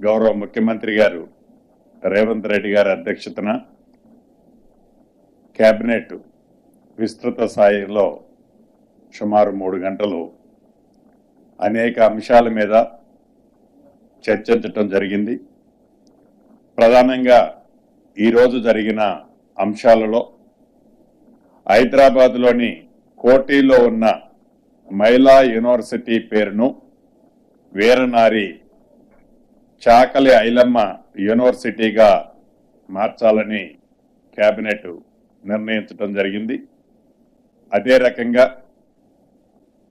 గౌరవ ముఖ్యమంత్రి గారు రేవంత్ రెడ్డి గారి అధ్యక్షతన కేబినెట్ విస్తృత స్థాయిలో సుమారు మూడు గంటలు అనేక అంశాల మీద చర్చించటం జరిగింది. ప్రధానంగా ఈరోజు జరిగిన అంశాలలో హైదరాబాద్లోని కోటిలో ఉన్న మహిళా యూనివర్సిటీ పేరును వీరనారి చాకలి ఐలమ్మ యూనివర్సిటీగా మార్చాలని కేబినెట్ నిర్ణయించడం జరిగింది. అదే రకంగా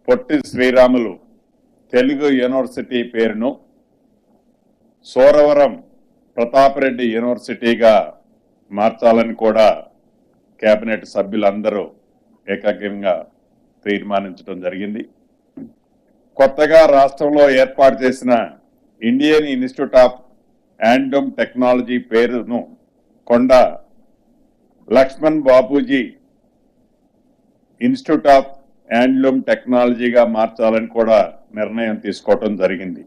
పొట్టి శ్రీరాములు తెలుగు యూనివర్సిటీ పేరును సోరవరం ప్రతాపరెడ్డి యూనివర్సిటీగా మార్చాలని కూడా కేబినెట్ సభ్యులందరూ ఏకాగ్రంగా తీర్మానించడం జరిగింది. కొత్తగా రాష్ట్రంలో ఏర్పాటు చేసిన ఇండియన్ ఇన్స్టిట్యూట్ ఆఫ్ యాండమ్ టెక్నాలజీ పేరును Konda Laxman Bapuji institute of handloom టెక్నాలజీగా మార్చాలని కూడా నిర్ణయం తీసుకోవటం జరిగింది.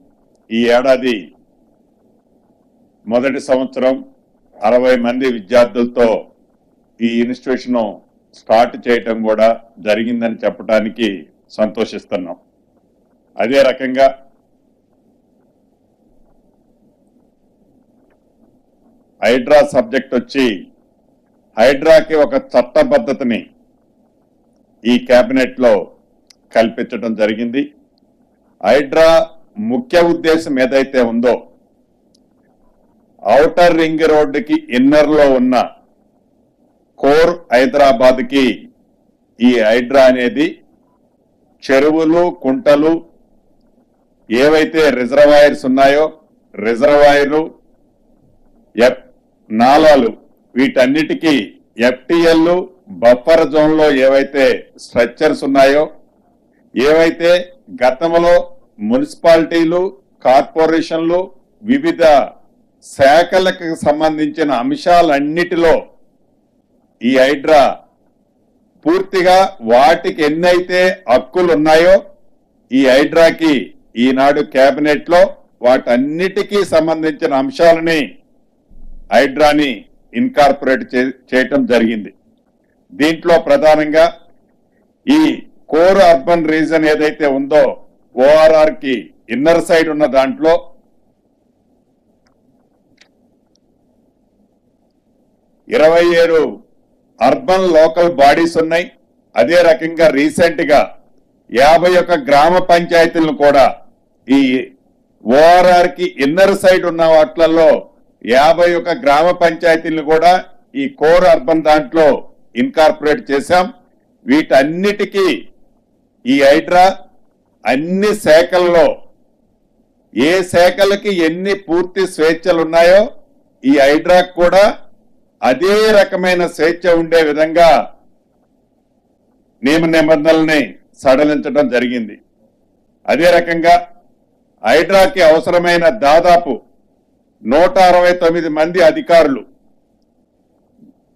ఈ ఏడాది మొదటి సంవత్సరం అరవై మంది విద్యార్థులతో ఈ ఇన్స్టిట్యూషన్ స్టార్ట్ చేయటం కూడా జరిగిందని చెప్పడానికి సంతోషిస్తున్నాం. అదే రకంగా హైడ్రా సబ్జెక్ట్ వచ్చి హైడ్రాకి ఒక చట్టబద్ధతని ఈ క్యాబినెట్లో కల్పించడం జరిగింది. హైడ్రా ముఖ్య ఉద్దేశం ఏదైతే ఉందో ఔటర్ రింగ్ రోడ్డుకి ఇన్నర్లో ఉన్న కోర్ హైదరాబాద్కి ఈ హైడ్రా అనేది చెరువులు కుంటలు ఏవైతే రిజర్వాయర్స్ ఉన్నాయో రిజర్వాయర్లు ఎఫ్ నాలాలు వీటన్నిటికీ ఎఫ్టిఎల్ బఫర్ జోన్లో ఏవైతే స్ట్రక్చర్స్ ఉన్నాయో ఏవైతే గతంలో మున్సిపాలిటీలు కార్పొరేషన్లు వివిధ శాఖలకు సంబంధించిన అంశాలన్నిటిలో ఈ హైడ్రా పూర్తిగా వాటికి ఎన్నైతే హక్కులు ఉన్నాయో ఈ హైడ్రాకి ఈనాడు కేబినెట్లో వాటన్నిటికీ సంబంధించిన అంశాలని హైడ్రాని ఇన్కార్పొరేట్ చే- చేయటం జరిగింది. దీంట్లో ప్రధానంగా ఈ కోర్ అర్బన్ రీజన్ ఏదైతే ఉందో ఓఆర్ఆర్కి ఇన్నర్ సైడ్ ఉన్న దాంట్లో ఇరవై ఏడు అర్బన్ లోకల్ బాడీస్ ఉన్నాయి. అదే రకంగా రీసెంట్గా యాభై ఒక్క గ్రామ పంచాయతీలను కూడా ఈ ఓఆర్ఆర్కి ఇన్నర్ సైడ్ ఉన్న వాటిలలో యాభై ఒక గ్రామ పంచాయతీలను కూడా ఈ కోర్ అర్బన్ దాంట్లో ఇన్కార్పొరేట్ చేశాం. వీటన్నిటికీ ఈ హైడ్రా అన్ని శాఖల్లో ఏ శాఖలకి ఎన్ని పూర్తి స్వేచ్ఛలు ఉన్నాయో ఈ హైడ్రాకు కూడా అదే రకమైన స్వేచ్ఛ ఉండే విధంగా నియమ నిబంధనల్ని సడలించడం జరిగింది. అదే రకంగా హైడ్రాకి అవసరమైన దాదాపు నూట అరవై తొమ్మిది మంది అధికారులు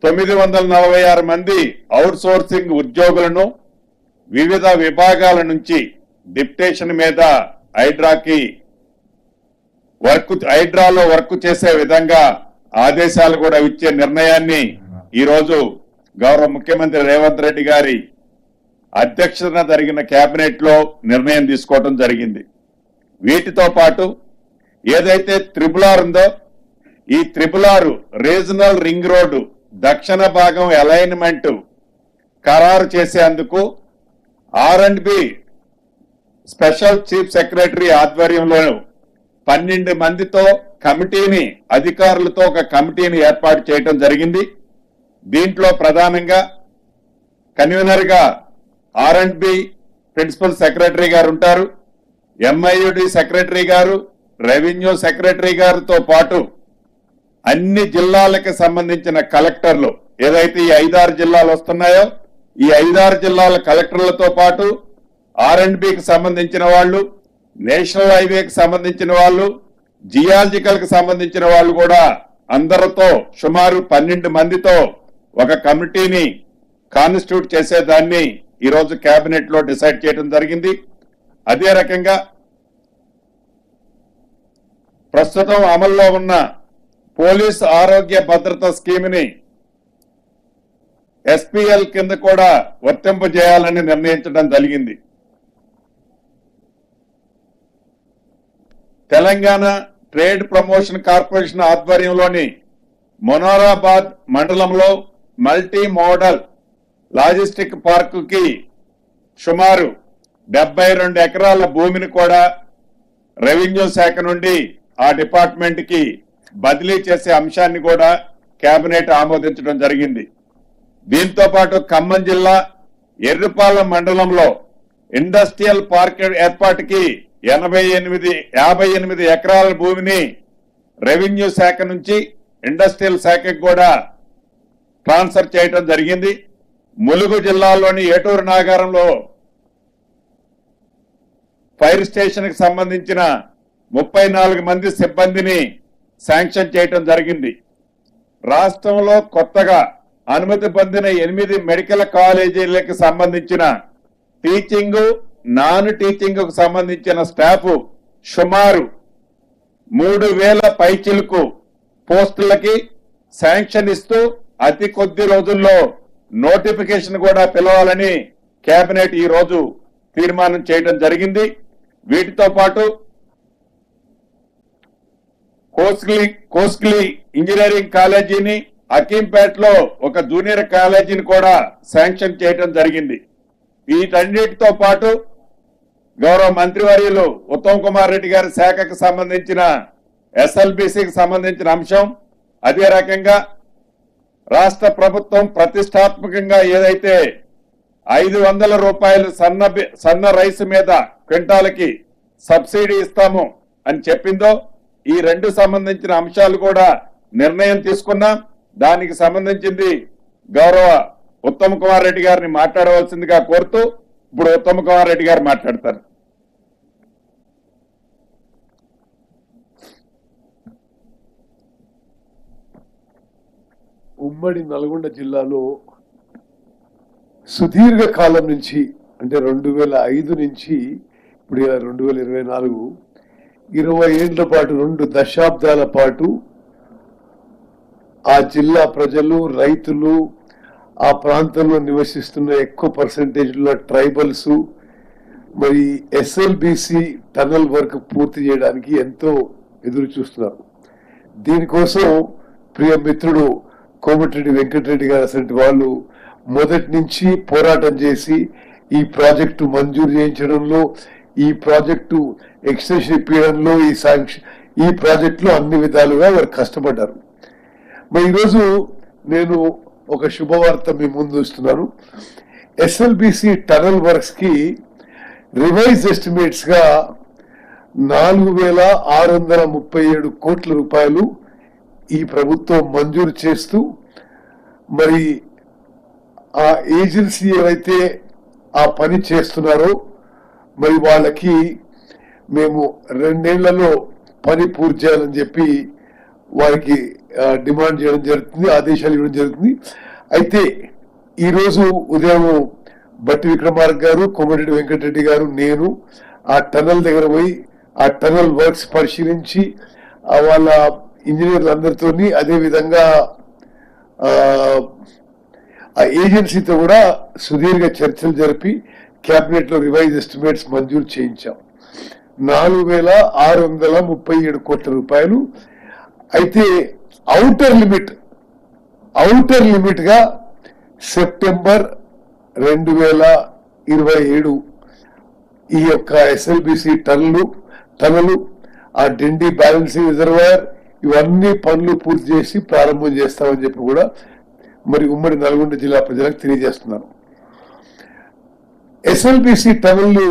తొమ్మిది వందల నలభై ఆరు మంది అవుట్ సోర్సింగ్ ఉద్యోగులను వివిధ విభాగాల నుంచి డిప్టేషన్ మీద హైడ్రాకి వర్క్ హైడ్రాలో వర్క్ చేసే విధంగా ఆదేశాలు కూడా ఇచ్చే నిర్ణయాన్ని ఈ రోజు గౌరవ ముఖ్యమంత్రి రేవంత్ రెడ్డి గారి అధ్యక్షతన జరిగిన కేబినెట్లో నిర్ణయం తీసుకోవడం జరిగింది. వీటితో పాటు ఏదైతే త్రిపుల్ ఆర్ ఉందో ఈ triple R regional ring road దక్షిణ భాగం అలైన్మెంట్ ఖరారు చేసేందుకు R and B special chief secretary ఆధ్వర్యంలో పన్నెండు మందితో కమిటీని అధికారులతో ఒక కమిటీని ఏర్పాటు చేయడం జరిగింది. దీంట్లో ప్రధానంగా కన్వీనర్గా R and B principal secretary గారు ఉంటారు. ఎంఐయుడి సెక్రటరీ గారు రెవెన్యూ సెక్రటరీ గారితో పాటు అన్ని జిల్లాలకు సంబంధించిన కలెక్టర్లు ఏదైతే ఈ ఐదారు జిల్లాలు వస్తున్నాయో ఈ ఐదారు జిల్లాల కలెక్టర్లతో పాటు ఆర్ అండ్ బికి సంబంధించిన వాళ్ళు నేషనల్ హైవేకి సంబంధించిన వాళ్ళు జియాలజికల్కి సంబంధించిన వాళ్ళు కూడా అందరితో సుమారు పన్నెండు మందితో ఒక కమిటీని కాన్స్టిట్యూట్ చేసేదాన్ని ఈరోజు క్యాబినెట్లో డిసైడ్ చేయడం జరిగింది. అదే రకంగా ప్రస్తుతం అమల్లో ఉన్న పోలీస్ ఆరోగ్య భద్రత స్కీమ్ని ఎస్పీఎల్ కింద కూడా వర్తింపజేయాలని నిర్ణయించడం జరిగింది. తెలంగాణ ట్రేడ్ ప్రమోషన్ కార్పొరేషన్ ఆధ్వర్యంలోని మొనారాబాద్ మండలంలో మల్టీ మోడల్ లాజిస్టిక్ పార్కుకి సుమారు డెబ్బై రెండు ఎకరాల భూమిని కూడా రెవెన్యూ శాఖ నుండి ఆ డిపార్ట్మెంట్కి బదిలీ చేసే అంశాన్ని కూడా కేబినెట్ ఆమోదించడం జరిగింది. దీంతో పాటు ఖమ్మం జిల్లా ఎర్రుపాలెం మండలంలో ఇండస్ట్రియల్ పార్క్ ఏర్పాటుకి ఎనభై ఎనిమిది యాభై ఎనిమిది ఎకరాల భూమిని రెవెన్యూ శాఖ నుంచి ఇండస్ట్రియల్ శాఖకు కూడా ట్రాన్స్ఫర్ చేయడం జరిగింది. ములుగు జిల్లాలోని ఏటూరు నాగారంలో ఫైర్ స్టేషన్కి సంబంధించిన ముప్పై నాలుగు మంది సిబ్బందిని శాంక్షన్ చేయటం జరిగింది. రాష్ట్రంలో కొత్తగా అనుమతి పొందిన ఎనిమిది మెడికల్ కాలేజీలకు సంబంధించిన టీచింగ్ నాన్ టీచింగ్కు సంబంధించిన స్టాఫ్ సుమారు మూడు వేల పైచిలకు పోస్టులకి శాంక్షన్ ఇస్తూ అతి కొద్ది రోజుల్లో నోటిఫికేషన్ కూడా పిలవాలని కేబినెట్ ఈ రోజు తీర్మానం చేయడం జరిగింది. వీటితో పాటు కోస్లీ కోస్లీ ఇంజనీరింగ్ కాలేజీని అకీంపేటలో ఒక జూనియర్ కాలేజీని కూడా శాంక్షన్ చేయడం జరిగింది. వీటన్నిటితో పాటు గౌరవ మంత్రివర్యులు ఉత్తమ్ కుమార్ రెడ్డి గారి శాఖకు సంబంధించిన ఎస్ఎల్బిసికి సంబంధించిన అంశం అదే రకంగా రాష్ట్ర ప్రభుత్వం ప్రతిష్టాత్మకంగా ఏదైతే ఐదు వందల రూపాయలు సన్న బి- సన్న రైస్ మీద క్వింటాలకి సబ్సిడీ ఇస్తాము అని చెప్పిందో ఈ రెండు సంబంధించిన అంశాలు కూడా నిర్ణయం తీసుకున్నాం దానికి సంబంధించింది గౌరవ ఉత్తమ్ కుమార్ రెడ్డి గారిని మాట్లాడవలసిందిగా కోరుతూ ఇప్పుడు ఉత్తమ్ కుమార్ రెడ్డి గారు మాట్లాడతారు. ఉమ్మడి నల్గొండ జిల్లాలో సుదీర్ఘ కాలం నుంచి అంటే రెండు వేల ఐదు నుంచి ఇప్పుడు రెండు వేల ఇరవై నాలుగు ఇరవై ఏళ్ళ పాటు రెండు దశాబ్దాల పాటు ఆ జిల్లా ప్రజలు రైతులు ఆ ప్రాంతంలో నివసిస్తున్న ఎక్కువ పర్సంటేజ్లో ట్రైబల్స్ మరి ఎస్ఎల్బిసి టనల్ వర్క్ పూర్తి చేయడానికి ఎంతో ఎదురు చూస్తున్నారు. దీనికోసం ప్రియ మిత్రుడు కోమటిరెడ్డి వెంకటరెడ్డి గారు అసలు వాళ్ళు మొదటి నుంచి పోరాటం చేసి ఈ ప్రాజెక్టు మంజూరు చేయించడంలో ఈ ప్రాజెక్టు ఎక్స్టెన్షన్ ఇప్పించడంలో ఈ శాంక్షన్ ఈ ప్రాజెక్టులో అన్ని విధాలుగా వారు కష్టపడ్డారు. మరి ఈరోజు నేను ఒక శుభవార్త మీ ముందు ఇస్తున్నాను. ఎస్ఎల్బిసి టనల్ వర్క్స్కి రివైజ్ ఎస్టిమేట్స్గా నాలుగు వేల ఆరు వందల ముప్పై ఏడు కోట్ల రూపాయలు ఈ ప్రభుత్వం మంజూరు చేస్తూ మరి ఆ ఏజెన్సీ ఏవైతే ఆ పని చేస్తున్నారో మరి వాళ్ళకి మేము రెండేళ్ళలో పని పూర్తి చేయాలని చెప్పి వారికి డిమాండ్ చేయడం జరుగుతుంది ఆదేశాలు ఇవ్వడం జరుగుతుంది. అయితే ఈరోజు ఉదయం బట్టి విక్రమార్క గారు కోమటిరెడ్డి వెంకటరెడ్డి గారు నేను ఆ టనల్ దగ్గర పోయి ఆ టనల్ వర్క్స్ పరిశీలించి వాళ్ళ ఇంజనీర్లందరితో అదేవిధంగా ఆ, ఏజెన్సీతో కూడా సుదీర్ఘ చర్చలు జరిపి క్యాబినెట్లో రివైజ్ ఎస్టిమేట్స్ మంజూరు చేయించాం. నాలుగు వేల ఆరు వందల ముప్పై ఏడు కోట్ల రూపాయలు. అయితే అవుటర్ లిమిట్ అవుటర్ లిమిట్గా సెప్టెంబర్ రెండు వేల ఇరవై ఏడు ఈ యొక్క ఎస్ఎల్బిసి టన్నులు టన్నులు ఆ డిండి బ్యాలెన్సింగ్ రిజర్వాయర్ ఇవన్నీ పనులు పూర్తి చేసి ప్రారంభం చేస్తామని చెప్పి కూడా మరి ఉమ్మడి నల్గొండ జిల్లా ప్రజలకు తెలియజేస్తున్నారు ఎస్ఎల్బిసి టన్నులు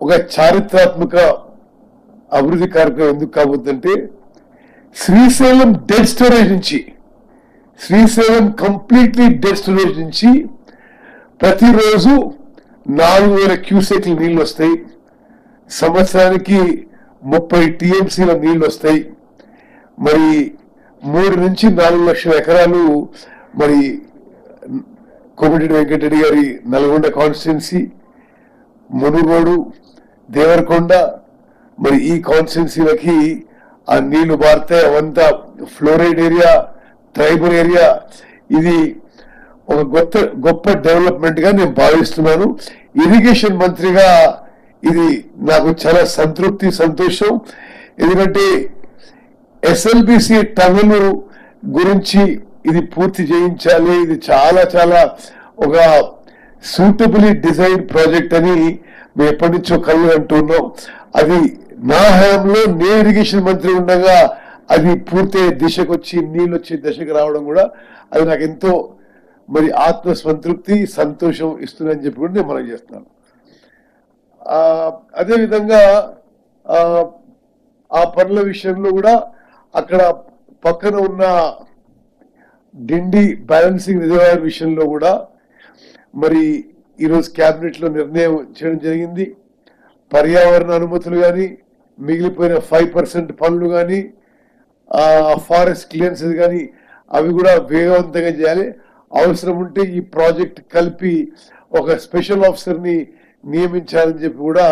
ఒక చారిత్రాత్మక అభివృద్ధి కార్యక్రమం ఎందుకు కాబోతుందంటే శ్రీశైలం డెడ్ స్టోరేజ్ నుంచి శ్రీశైలం కంప్లీట్లీ డెడ్ స్టోరేజ్ నుంచి ప్రతిరోజు నాలుగు వేల క్యూసెక్ల నీళ్ళు వస్తాయి. సంవత్సరానికి ముప్పై టీఎంసీల నీళ్ళు వస్తాయి. మరి మూడు నుంచి నాలుగు లక్షల ఎకరాలు మరి కోమటిరెడ్డి వెంకటరెడ్డి గారి నల్గొండ కాన్స్టిట్యున్సీ మునుగోడు దేవరకొండ మరి ఈ కాన్స్టిట్యున్సీలకి ఆ నీళ్ళు బారితే అవంతా ఫ్లోరైడ్ ఏరియా ట్రైబల్ ఏరియా ఇది ఒక గొప్ప గొప్ప డెవలప్మెంట్గా నేను భావిస్తున్నాను. ఇరిగేషన్ మంత్రిగా ఇది నాకు చాలా సంతృప్తి సంతోషం. ఎందుకంటే ఎస్ఎల్బిసి టన్నులు గురించి ఇది పూర్తి చేయించాలి. ఇది చాలా చాలా ఒక సూటబుల్లీ డిజైన్ ప్రాజెక్ట్ అని మేము ఎప్పటి నుంచో కళ్ళు అంటున్నాం అది నా హయాంలో నేను ఇరిగేషన్ మంత్రి ఉండగా అది పూర్తి దిశకు వచ్చి నీళ్ళు వచ్చే దశకు రావడం కూడా అది నాకు ఎంతో మరి ఆత్మ సంతృప్తి సంతోషం ఇస్తుందని చెప్పి కూడా నేను మనం చేస్తున్నాను. అదేవిధంగా ఆ, ఆ పనుల విషయంలో కూడా అక్కడ పక్కన ఉన్న డిండి బ్యాలెన్సింగ్ రిజర్వాయర్ విషయంలో కూడా మరి ఈరోజు క్యాబినెట్లో నిర్ణయం చేయడం జరిగింది. పర్యావరణ అనుమతులు కానీ మిగిలిపోయిన ఫైవ్ పర్సెంట్ పనులు కానీ ఫారెస్ట్ క్లియరెన్సెస్ కానీ అవి కూడా వేగవంతంగా చేయాలి. అవసరం ఉంటే ఈ ప్రాజెక్ట్ కలిపి ఒక స్పెషల్ ఆఫీసర్ని నియమించాలని చెప్పి కూడా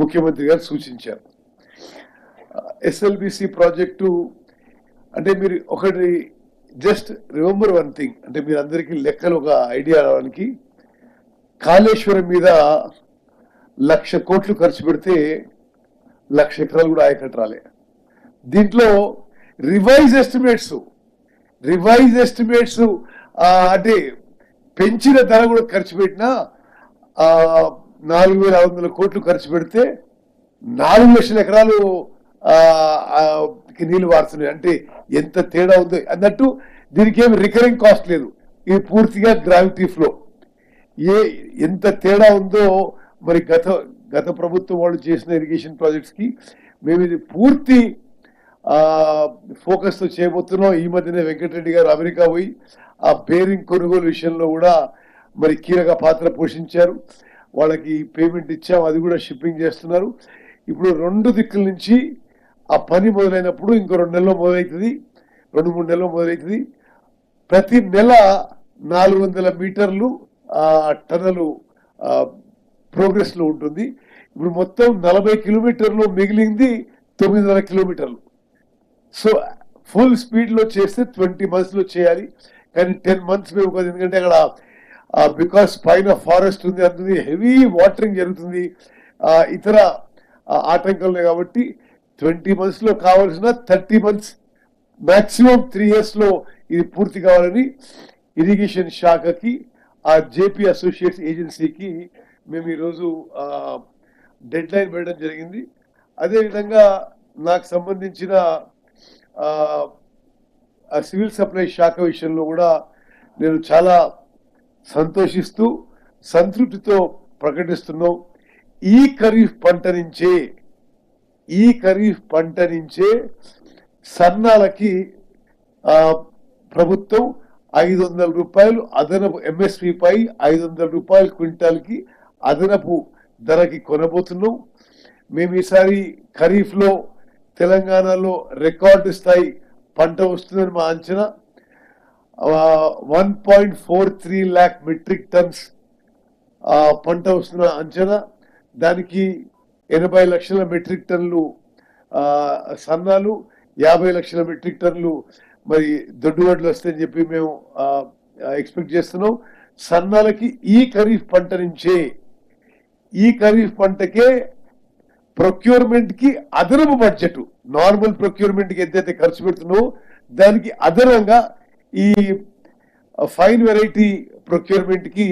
ముఖ్యమంత్రి గారు సూచించారు. ఎస్ఎల్బిసి ప్రాజెక్టు అంటే మీరు ఒకటి జస్ట్ రిమెంబర్ వన్ థింగ్ అంటే మీరు అందరికీ లెక్కలు ఒక ఐడియా రావడానికి కాళేశ్వరం మీద లక్ష కోట్లు ఖర్చు పెడితే లక్ష ఎకరాలు కూడా ఆయకట్టు రాలే. దీంట్లో రివైజ్ ఎస్టిమేట్స్ రివైజ్ ఎస్టిమేట్స్ అంటే పెంచిన ధర కూడా ఖర్చు పెట్టినా నాలుగు వేల ఐదు వందల కోట్లు ఖర్చు పెడితే నాలుగు లక్షల ఎకరాలు నీళ్ళు నీళ్ళు వాడుతున్నాయి. అంటే ఎంత తేడా ఉందో? అన్నట్టు దీనికి ఏమి రికరింగ్ కాస్ట్ లేదు. ఇది పూర్తిగా గ్రావిటీ ఫ్లో ఏ ఎంత తేడా ఉందో మరి గత గత ప్రభుత్వం వాళ్ళు చేసిన ఇరిగేషన్ ప్రాజెక్ట్స్కి మేము ఇది పూర్తి ఫోకస్తో చేయబోతున్నాం. ఈ మధ్యనే వెంకటరెడ్డి గారు అమెరికా పోయి ఆ బేరింగ్ కొనుగోలు విషయంలో కూడా మరి కీలక పాత్ర పోషించారు. వాళ్ళకి పేమెంట్ ఇచ్చాం అది కూడా షిప్పింగ్ చేస్తున్నారు. ఇప్పుడు రెండు దిక్కుల నుంచి ఆ పని మొదలైనప్పుడు ఇంకో రెండు నెలల్లో మొదలవుతుంది రెండు మూడు నెలలు మొదలవుతుంది ప్రతి నెల నాలుగు వందల మీటర్లు ఆ టనలు ఉంటుంది. ఇప్పుడు మొత్తం నలభై కిలోమీటర్లు మిగిలింది తొమ్మిదిన్నర కిలోమీటర్లు. సో ఫుల్ స్పీడ్లో చేస్తే ట్వంటీ మంత్స్లో చేయాలి. కానీ టెన్ మంత్స్ మేము ఎందుకంటే అక్కడ బికాస్ పైన ఫారెస్ట్ ఉంది అందుది హెవీ వాటరింగ్ జరుగుతుంది. ఇతర ఆటంకాలు ఉన్నాయి కాబట్టి ట్వంటీ మంత్స్లో కావాల్సిన థర్టీ మంత్స్ మ్యాక్సిమం త్రీ ఇయర్స్లో ఇది పూర్తి కావాలని ఇరిగేషన్ శాఖకి ఆ జేపీ అసోసియేట్స్ ఏజెన్సీకి మేము ఈరోజు డెడ్ లైన్ పెట్టడం జరిగింది. అదేవిధంగా నాకు సంబంధించిన సివిల్ సప్లై శాఖ విషయంలో కూడా నేను చాలా సంతోషిస్తూ సంతృప్తితో ప్రకటిస్తున్నాం. ఈ ఖరీఫ్ పంట నుంచే ఈ ఖరీఫ్ పంట నుంచే సన్నాలకి ప్రభుత్వం ఐదు వందల రూపాయలు అదనపు ఎంఎస్పి పై ఐదు వందల రూపాయలు క్వింటాల్కి అదనపు ధరకి కొనబోతున్నాం. మేము ఈసారి ఖరీఫ్లో తెలంగాణలో రికార్డు స్థాయి పంట వస్తుందని మా అంచనా. One point four three lakh metric tonnes పంట వస్తున్న అంచనా. దానికి ఎనభై లక్షల మెట్రిక్ టన్లు సన్నాలు యాభై లక్షల మెట్రిక్ టన్లు మరి దొడ్డుగడ్లు వస్తాయని చెప్పి మేము ఎక్స్పెక్ట్ చేస్తున్నాం. సన్నాలకి ఈ ఖరీఫ్ పంట నుంచే ఈ ఖరీఫ్ పంటకే ప్రొక్యూర్మెంట్కి అదనపు బడ్జెట్. నార్మల్ ప్రొక్యూర్మెంట్కి ఎంతైతే ఖర్చు పెడుతున్నావో దానికి అదనంగా ఈ fine variety ప్రొక్యూర్మెంట్కి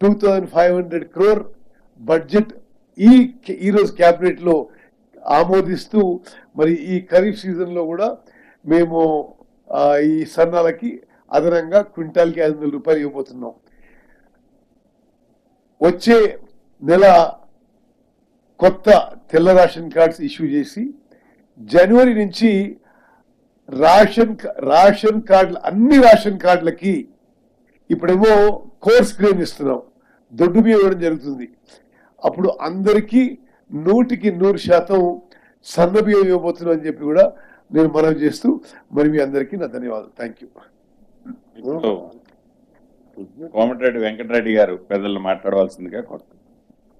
two thousand five hundred crore budget ఈ ఈ రోజు క్యాబినెట్లో ఆమోదిస్తూ మరి ఈ ఖరీఫ్ సీజన్లో కూడా మేము ఈ సన్నాలకి అదనంగా క్వింటాల్కి ఐదు వందల రూపాయలు ఇవ్వబోతున్నాం. వచ్చే నెల కొత్త తెల్ల రేషన్ కార్డ్స్ ఇష్యూ చేసి జనవరి నుంచి రేషన్ రేషన్ కార్డులు అన్ని రేషన్ కార్డులకి ఇప్పుడేమో కోర్స్ గ్రెయిన్ ఇస్తున్నాం. దొడ్డు బియ్యం ఇవ్వడం జరుగుతుంది. అప్పుడు అందరికీ నూటికి నూరు శాతం సన్న బియ్యం ఇవ్వబోతున్నాం అని చెప్పి కూడా నేను మనవి చేస్తూ మరి మీ అందరికీ నా ధన్యవాదాలు. థ్యాంక్ యూ కోమటిరెడ్డి వెంకటరెడ్డి గారు పెద్దలు మాట్లాడవలసిందిగా కోరుతున్నాను.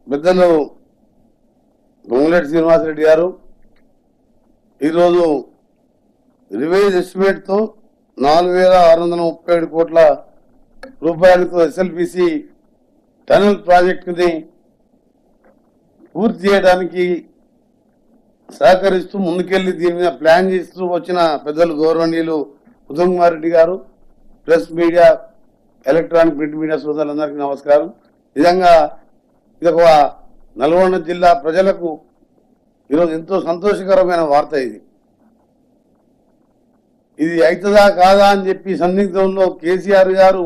పెద్దలు గొంగులేటి శ్రీనివాసరెడ్డి గారు ఈరోజు రివైజ్ ఎస్టిమేట్తో నాలుగు వేల ఆరు వందల ముప్పై ఏడు కోట్ల రూపాయలతో ఎస్ఎల్పిసి టనల్ ప్రాజెక్టుని పూర్తి చేయడానికి సహకరిస్తూ ముందుకెళ్ళి దీని మీద ప్లాన్ చేస్తూ వచ్చిన పెద్దలు గౌరవనీయులు Uttam Kumar Reddy garu press media electronic print media సోదరులందరికీ నమస్కారం. నిజంగా ఇది ఒక నల్గొండ జిల్లా ప్రజలకు ఈరోజు ఎంతో సంతోషకరమైన వార్త ఇది. ఇది అవుతుందా కాదా అని చెప్పి సందిగ్ధంలో కేసీఆర్ గారు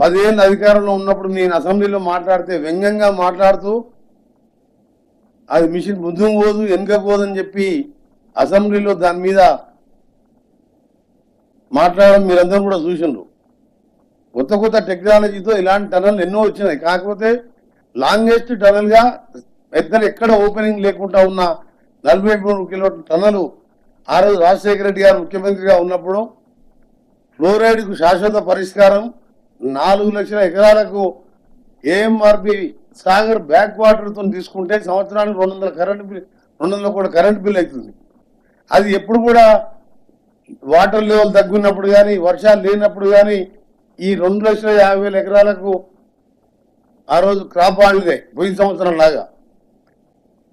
పదేళ్ళు అధికారంలో ఉన్నప్పుడు నేను అసెంబ్లీలో మాట్లాడితే వ్యంగ్యంగా మాట్లాడుతూ అది మిషన్ ముందుకు పోదు వెనుక పోదని చెప్పి అసెంబ్లీలో దాని మీద మాట్లాడడం మీరందరూ కూడా చూసిండ్రు. కొత్త కొత్త టెక్నాలజీతో ఇలాంటి టనల్ ఎన్నో వచ్చినాయి. కాకపోతే లాంగెస్ట్ టనల్గా పెద్దలు ఎక్కడ ఓపెనింగ్ లేకుండా ఉన్న నలభై మూడు కిలోమీటర్ టనలు ఆ రోజు రాజశేఖర రెడ్డి గారు ముఖ్యమంత్రిగా ఉన్నప్పుడు ఫ్లోరైడ్కు శాశ్వత పరిష్కారం నాలుగు లక్షల ఎకరాలకు ఏఎంఆర్పి సాగర్ బ్యాక్ వాటర్తో తీసుకుంటే సంవత్సరానికి రెండు వందల కరెంట్ బిల్ రెండు వందల కూడా కరెంట్ బిల్ అవుతుంది. అది ఎప్పుడు కూడా వాటర్ లెవెల్ తగ్గున్నప్పుడు కానీ వర్షాలు లేనప్పుడు కానీ ఈ రెండు లక్షల యాభై వేల ఎకరాలకు ఆ రోజు క్రాప్ ఆడిదే పోయిన సంవత్సరం లాగా.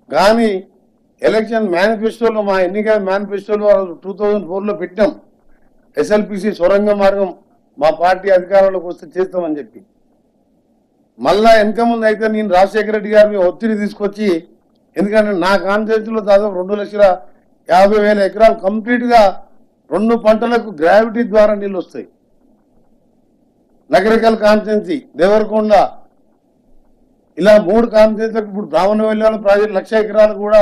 కానీ ఎలక్షన్ మేనిఫెస్టోలో మా ఎన్నికల మేనిఫెస్టోలో టూ థౌజండ్ ఫోర్లో పెట్టాం. ఎస్ఎల్పిసి సొరంగ మార్గం మా పార్టీ అధికారంలోకి వస్తే చేస్తామని చెప్పి. మళ్ళా వెనక ముందు అయితే నేను రాజశేఖర రెడ్డి గారి ఒత్తిడి తీసుకొచ్చి ఎందుకంటే నా కాన్స్టిట్యూన్సీలో దాదాపు రెండు లక్షల యాభై వేల ఎకరాలు కంప్లీట్గా రెండు పంటలకు గ్రావిటీ ద్వారా నీళ్ళు వస్తాయి. నగరికల్ కాన్స్టిట్యున్సీ దేవరకొండ ఇలా మూడు కాన్స్టిట్యున్సీలకు ఇప్పుడు బ్రాహ్మణ వెళ్ళాల ప్రాజెక్ట్ లక్ష ఎకరాలు కూడా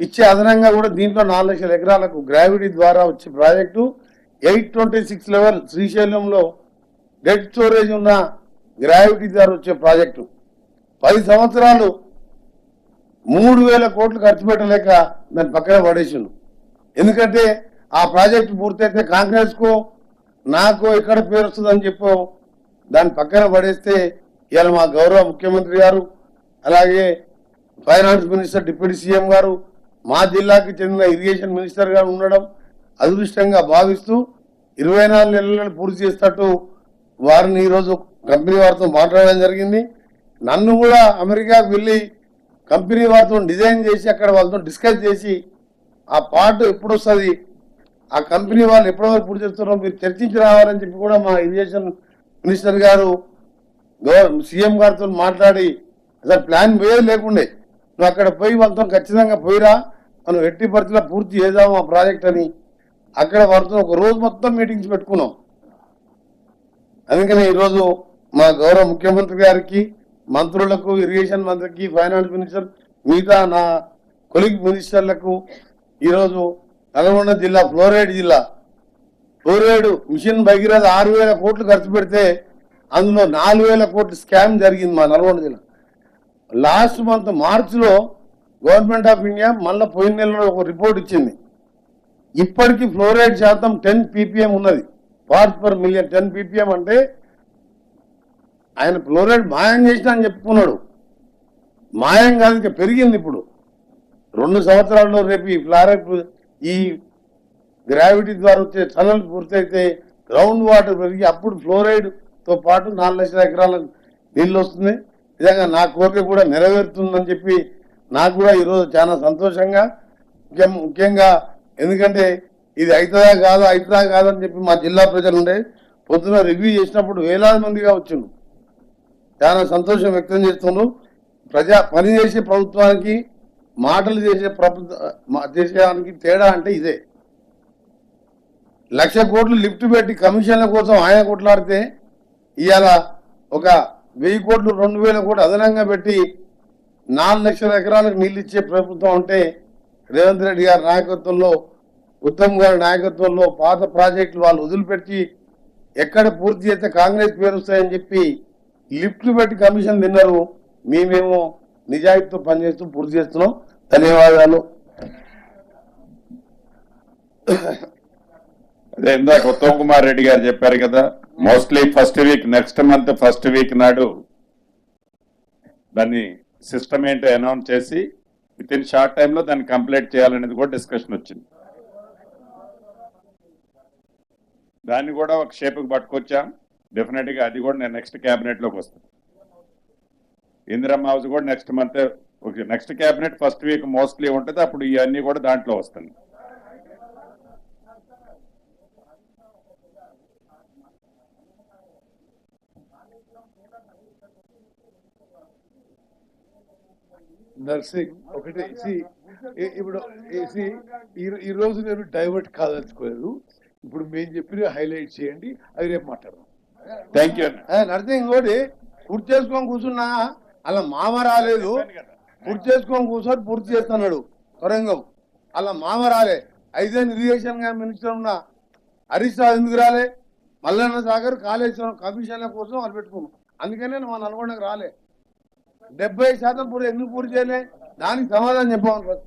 ఇచ్చే అదనంగా కూడా దీంట్లో నాలుగు లక్షల ఎకరాలకు గ్రావిటీ ద్వారా వచ్చే project. Eight twenty six level శ్రీశైలంలో డెడ్ స్టోరేజ్ ఉన్న గ్రావిటీ ద్వారా వచ్చే ప్రాజెక్టు. పది సంవత్సరాలు మూడు వేల కోట్లు ఖర్చు పెట్టలేక దాన్ని పక్కన పడేసిండు. ఎందుకంటే ఆ ప్రాజెక్టు పూర్తయితే కాంగ్రెస్కో నాకో నాకు ఎక్కడ పేరు వస్తుందని చెప్పో దాన్ని పక్కన పడేస్తే ఇవాళ మా గౌరవ ముఖ్యమంత్రి గారు అలాగే ఫైనాన్స్ మినిస్టర్ డిప్యూటీ సీఎం గారు మా జిల్లాకి చెందిన ఇరిగేషన్ మినిస్టర్ గారు ఉండడం అదృష్టంగా భావిస్తూ ఇరవై నాలుగు నెలలను పూర్తి చేస్తట్టు వారిని ఈరోజు కంపెనీ వారితో మాట్లాడడం జరిగింది. నన్ను కూడా అమెరికాకు వెళ్ళి కంపెనీ వారితో డిజైన్ చేసి అక్కడ వాళ్ళతో డిస్కస్ చేసి ఆ పార్ట్ ఎప్పుడు వస్తుంది ఆ కంపెనీ వాళ్ళు ఎప్పటివరకు పూర్తి చేస్తున్నారో మీరు చర్చించి రావాలని చెప్పి కూడా మా ఇరిగేషన్ మినిస్టర్ గారు సీఎం గారితో మాట్లాడి అసలు ప్లాన్ వేయదు లేకుండే. నువ్వు అక్కడ పోయి వాళ్ళతో ఖచ్చితంగా పోయిరా మనం ఎట్టి పరిస్థితుల్లో పూర్తి చేద్దాం ఆ ప్రాజెక్ట్ అని. అక్కడ వారితో ఒక రోజు మొత్తం మీటింగ్స్ పెట్టుకున్నాం. అందుకని ఈరోజు మా గౌరవ ముఖ్యమంత్రి గారికి మంత్రులకు ఇరిగేషన్ మంత్రికి ఫైనాన్స్ మినిస్టర్ మిగతా నా కొలిగ్ మినిస్టర్లకు ఈరోజు నల్గొండ జిల్లా ఫ్లోరైడ్ జిల్లా. ఫ్లోరైడ్ మిషన్ భగీరథ ఆరు వేల కోట్లు ఖర్చు పెడితే అందులో నాలుగు వేల కోట్లు స్కామ్ జరిగింది మా నల్గొండ జిల్లా. లాస్ట్ మంత్ మార్చిలో గవర్నమెంట్ ఆఫ్ ఇండియా మళ్ళీ పోయిన నెలలో ఒక రిపోర్ట్ ఇచ్చింది. ఇప్పటికీ ఫ్లోరైడ్ శాతం టెన్ పీపీఎం ఉన్నది. Part per million ten PPM అంటే ఆయన ఫ్లోరైడ్ మాయం చేసిన అని చెప్పుకున్నాడు. మాయం కాదు ఇంకా పెరిగింది ఇప్పుడు. రెండు సంవత్సరాల్లో రేపు ఈ ఫ్లారైడ్ ఈ గ్రావిటీ ద్వారా వచ్చే టనల్ పూర్తయితే గ్రౌండ్ వాటర్ పెరిగి అప్పుడు ఫ్లోరైడ్తో పాటు నాలుగు లక్షల ఎకరాల నీళ్ళు వస్తుంది. నిజంగా నా కోరిక కూడా నెరవేరుతుందని చెప్పి నాకు కూడా ఈరోజు చాలా సంతోషంగా ముఖ్యం ముఖ్యంగా ఎందుకంటే ఇది అవుతుందా కాదా అవుతుందా కాదని చెప్పి మా జిల్లా ప్రజలు ఉండే పొద్దున రివ్యూ చేసినప్పుడు వేలాది మందిగా వచ్చిండు చాలా సంతోషం వ్యక్తం చేస్తున్నారు ప్రజా పని చేసే ప్రభుత్వానికి మాటలు చేసే ప్రభుత్వ మా- తేడా అంటే ఇదే. లక్ష కోట్లు లిఫ్ట్ పెట్టి కమిషన్ల కోసం ఆయన కొట్లాడితే ఇవాళ ఒక వెయ్యి కోట్లు రెండు వేల కోట్లు అదనంగా పెట్టి నాలుగు లక్షల ఎకరాలకు నీళ్ళు ఇచ్చే ప్రభుత్వం అంటే రేవంత్ రెడ్డి గారి నాయకత్వంలో ఉత్తమ్ గారి నాయకత్వంలో పాత ప్రాజెక్టులు వాళ్ళు వదిలిపెట్టి ఎక్కడ పూర్తి చేస్తే కాంగ్రెస్ పేరు వస్తాయని చెప్పి లిఫ్ట్ పెట్టి కమిషన్ తిన్నారు. మేమేమో నిజాయితీతో పనిచేస్తూ పూర్తి చేస్తున్నాం. ధన్యవాదాలు. అదే ఇందాక ఉత్తమ్ కుమార్ రెడ్డి గారు చెప్పారు కదా mostly first week next month first week నాడు దాన్ని సిస్టమ్ ఏంటో అనౌన్స్ చేసి విత్ ఇన్ షార్ట్ టైంలో దాన్ని కంప్లీట్ చేయాలనేది కూడా డిస్కషన్ వచ్చింది. దాన్ని కూడా ఒక షేప్కి పట్టుకొచ్చాం. డెఫినెట్గా అది కూడా నేను నెక్స్ట్ క్యాబినెట్లోకి వస్తాను. ఇందిరమ్మ హౌస్ కూడా next month okay next cabinet first week mostly ఉంటుంది అప్పుడు ఇవన్నీ కూడా దాంట్లో వస్తుంది నర్సింగ్ ఒకటి ఇప్పుడు see, ఈ ఈ రోజు నేను డైవర్ట్ కాదలుచుకోలేదు. ఇప్పుడు మేము చెప్పిన హైలైట్ చేయండి అది రేపు మాట్లాడదాం. థ్యాంక్ యూ నడితే ఇంకోటి పూర్తి చేసుకొని కూర్చున్నా అలా మామ రాలేదు. పూర్తి చేసుకొని కూర్చొని పూర్తి చేస్తున్నాడు. కొరంగం అలా మామ రాలే. ఐదేళ్ళు ఇరిగేషన్గా మినిస్టర్ ఉన్న హరీష్ రావు ఎందుకు రాలే? మల్లన్న సాగర్ కాళేశ్వరం కమిషన్ల కోసం వాళ్ళు పెట్టుకున్నాం అందుకనే మా నల్గొండకు రాలే. డెబ్బై శాతం పూర్తి ఎందుకు పూర్తి చేయలే? దానికి సమాధానం చెప్పమని ఫస్ట్.